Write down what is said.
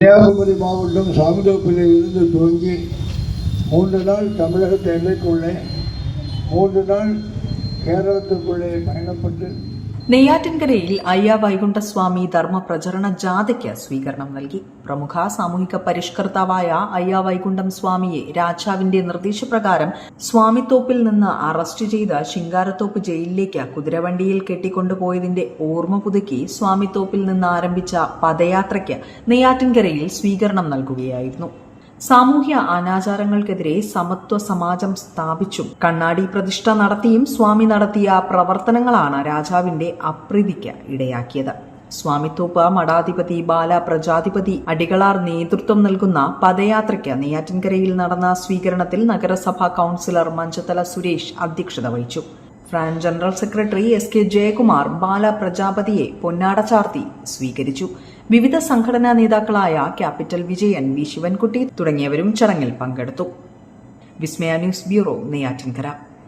கன்னியாகுமரி மாவட்டம் சாமிதோப்பிலிருந்து துவங்கி மூன்று நாள் தமிழகத்தை எல்லைக்குள்ளே மூன்று நாள் கேரளத்துக்குள்ளே பயணப்பட்டு നെയ്യാറ്റിൻകരയിൽ അയ്യ വൈകുണ്ഠസ്വാമി ധർമ്മ പ്രചരണ ജാഥയ്ക്ക് സ്വീകരണം നൽകി. പ്രമുഖ സാമൂഹിക പരിഷ്കർത്താവായ അയ്യ വൈകുണ്ഠം സ്വാമിയെ രാജാവിന്റെ നിർദ്ദേശപ്രകാരം സ്വാമിത്തോപ്പിൽ നിന്ന് അറസ്റ്റ് ചെയ്ത ശിങ്കാരത്തോപ്പ് ജയിലിലേക്ക് കുതിരവണ്ടിയിൽ കെട്ടിക്കൊണ്ടുപോയതിന്റെ ഓർമ്മ പുതുക്കി സ്വാമിത്തോപ്പിൽ നിന്ന് ആരംഭിച്ച പദയാത്രയ്ക്ക് നെയ്യാറ്റിൻകരയിൽ സ്വീകരണം നൽകുകയായിരുന്നു. സാമൂഹ്യ അനാചാരങ്ങൾക്കെതിരെ സമത്വ സമാജം സ്ഥാപിച്ചും. കണ്ണാടി പ്രതിഷ്ഠ നടത്തിയും സ്വാമി നടത്തിയ പ്രവർത്തനങ്ങളാണ് രാജാവിന്റെ അപ്രീതിക്ക് ഇടയാക്കിയത്. സ്വാമിത്തോപ്പ് മഠാധിപതി ബാല പ്രജാധിപതി അടികളാർ നേതൃത്വം നൽകുന്ന പദയാത്രയ്ക്ക് നെയ്യാറ്റിൻകരയിൽ നടന്ന സ്വീകരണത്തിൽ നഗരസഭാ കൌൺസിലർ മഞ്ചത്തല സുരേഷ് അധ്യക്ഷത വഹിച്ചു. Fran general secretary S K Jayakumar Bala പ്രജാപതിയെ പൊന്നാട ചാർത്തി സ്വീകരിച്ചു. വിവിധ സംഘടനാ നേതാക്കളായ ക്യാപിറ്റൽ വിജയൻ വി ശിവൻകുട്ടി തുടങ്ങിയവരും ചടങ്ങിൽ പങ്കെടുത്തു. Vismaya news bureau Neyyattinkara.